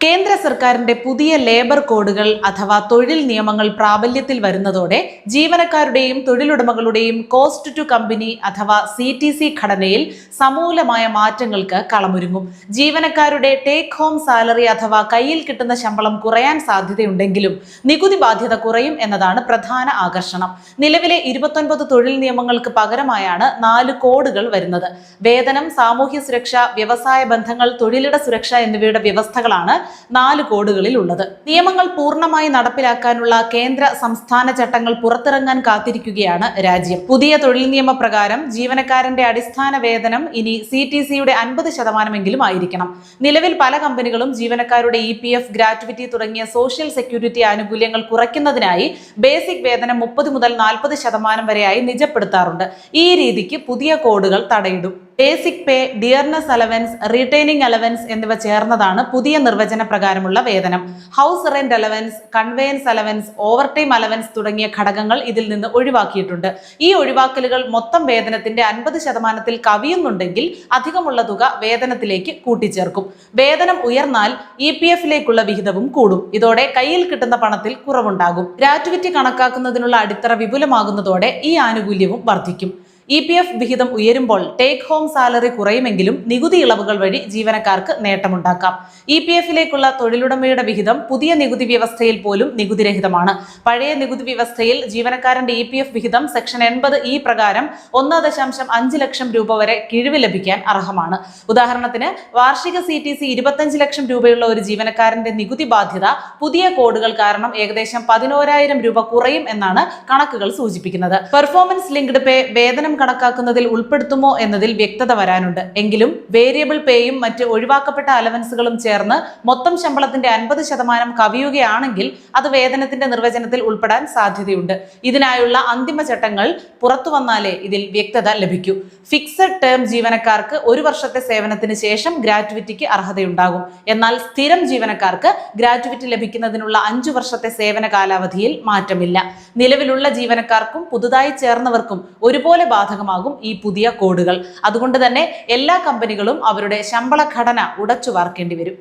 കേന്ദ്ര സർക്കാരിന്റെ പുതിയ ലേബർ കോഡുകൾ അഥവാ തൊഴിൽ നിയമങ്ങൾ പ്രാബല്യത്തിൽ വരുന്നതോടെ ജീവനക്കാരുടെയും തൊഴിലുടമകളുടെയും കോസ്റ്റ് ടു കമ്പനി അഥവാ സി ടി സി ഘടനയിൽ സമൂലമായ മാറ്റങ്ങൾക്ക് കളമൊരുങ്ങും. ജീവനക്കാരുടെ ടേക്ക് ഹോം സാലറി അഥവാ കയ്യിൽ കിട്ടുന്ന ശമ്പളം കുറയാൻ സാധ്യതയുണ്ടെങ്കിലും നികുതി ബാധ്യത കുറയും എന്നതാണ് പ്രധാന ആകർഷണം. നിലവിലെ ഇരുപത്തൊൻപത് തൊഴിൽ നിയമങ്ങൾക്ക് പകരമായാണ് നാല് കോഡുകൾ വരുന്നത്. വേതനം സാമൂഹ്യ സുരക്ഷ വ്യവസായ ബന്ധങ്ങൾ തൊഴിലിട സുരക്ഷ എന്നിവയുടെ വ്യവസ്ഥകളാണ് നാല് കോടുകളിൽ ഉള്ളത്. നിയമങ്ങൾ പൂർണമായി നടപ്പിലാക്കാനുള്ള കേന്ദ്ര സംസ്ഥാന ചട്ടങ്ങൾ പുറത്തിറങ്ങാൻ കാത്തിരിക്കുകയാണ് രാജ്യം. പുതിയ തൊഴിൽ നിയമപ്രകാരം ജീവനക്കാരന്റെ അടിസ്ഥാന വേതനം ഇനി സി ടി സിയുടെ അൻപത് ശതമാനമെങ്കിലും ആയിരിക്കണം. നിലവിൽ പല കമ്പനികളും ജീവനക്കാരുടെ ഇ പി എഫ് ഗ്രാറ്റുവിറ്റി തുടങ്ങിയ സോഷ്യൽ സെക്യൂരിറ്റി ആനുകൂല്യങ്ങൾ കുറയ്ക്കുന്നതിനായി ബേസിക് വേതനം മുപ്പത് മുതൽ നാൽപ്പത് ശതമാനം വരെയായി നിജപ്പെടുത്താറുണ്ട്. ഈ രീതിക്ക് പുതിയ കോഡുകൾ തടയിടും. Basic pay dearness allowance retaining allowance എന്നിവ ചേർന്നതാണ് പുതിയ നിർവചന പ്രകാരമുള്ള വേതനം. House rent allowance conveyance allowance overtime allowance തുടങ്ങിയ ഘടകങ്ങൾ ഇതിൽ നിന്ന് ഒഴിവാക്കിയിട്ടുണ്ട്. ഈ ഒഴിവാക്കലുകൾ മൊത്തം വേതനത്തിന്റെ അൻപത് ശതമാനത്തിൽ കവിയുന്നുണ്ടെങ്കിൽ അധികമുള്ള തുക വേതനത്തിലേക്ക് കൂട്ടിച്ചേർക്കും. വേതനം ഉയർന്നാൽ ഇ പി എഫിലേക്കുള്ള വിഹിതവും കൂടും. ഇതോടെ കയ്യിൽ കിട്ടുന്ന പണത്തിൽ കുറവുണ്ടാകും. ഗ്രാറ്റുവിറ്റി കണക്കാക്കുന്നതിനുള്ള അടിത്തറ വിപുലമാകുന്നതോടെ ഈ ആനുകൂല്യവും വർദ്ധിക്കും. ഇ പി എഫ് വിഹിതം ഉയരുമ്പോൾ ടേക്ക് ഹോം സാലറി കുറയുമെങ്കിലും നികുതി ഇളവുകൾ വഴി ജീവനക്കാർക്ക് നേട്ടമുണ്ടാക്കാം. ഇ പി എഫിലേക്കുള്ള തൊഴിലുടമയുടെ വിഹിതം പുതിയ നികുതി വ്യവസ്ഥയിൽ പോലും നികുതിരഹിതമാണ്. പഴയ നികുതി വ്യവസ്ഥയിൽ ജീവനക്കാരന്റെ ഇ പി എഫ് വിഹിതം സെക്ഷൻ എൺപത് ഇ പ്രകാരം ഒന്ന് ദശാംശം അഞ്ച് ലക്ഷം രൂപ വരെ കിഴിവ് ലഭിക്കാൻ അർഹമാണ്. ഉദാഹരണത്തിന് വാർഷിക സി ടി സി ഇരുപത്തഞ്ച് ലക്ഷം രൂപയുള്ള ഒരു ജീവനക്കാരന്റെ നികുതി ബാധ്യത പുതിയ കോഡുകൾ കാരണം ഏകദേശം പതിനോരായിരം രൂപ കുറയും എന്നാണ് കണക്കുകൾ സൂചിപ്പിക്കുന്നത്. പെർഫോമൻസ് ലിങ്ക്ഡ് പേ വേതനം കണക്കാക്കുന്നതിൽ ഉൾപ്പെടുത്തുമോ എന്നതിൽ വ്യക്തത വരാനുണ്ട്. എങ്കിലും വേരിയബിൾ പേയും മറ്റ് ഒഴിവാക്കപ്പെട്ട അലവൻസുകളും ചേർന്ന് മൊത്തം ശമ്പളത്തിന്റെ അൻപത് ശതമാനം കവിയുകയാണെങ്കിൽ അത് വേതനത്തിന്റെ നിർവചനത്തിൽ ഉൾപ്പെടാൻ സാധ്യതയുണ്ട്. ഇതിനായുള്ള അന്തിമ ചട്ടങ്ങൾ പുറത്തു വന്നാലേ ഇതിൽ വ്യക്തത ലഭിക്കൂ. ഫിക്സഡ് ടേം ജീവനക്കാർക്ക് ഒരു വർഷത്തെ സേവനത്തിന് ശേഷം ഗ്രാറ്റുവിറ്റിക്ക് അർഹതയുണ്ടാകും. എന്നാൽ സ്ഥിരം ജീവനക്കാർക്ക് ഗ്രാറ്റുവിറ്റി ലഭിക്കുന്നതിനുള്ള അഞ്ചു വർഷത്തെ സേവന കാലാവധിയിൽ മാറ്റമില്ല. നിലവിലുള്ള ജീവനക്കാർക്കും പുതുതായി ചേർന്നവർക്കും ഒരുപോലെ ബാധകമാകും ഈ പുതിയ കോഡുകൾ. അതുകൊണ്ട് തന്നെ എല്ലാ കമ്പനികളും അവരുടെ ശമ്പള ഘടന ഉടച്ചു വരും.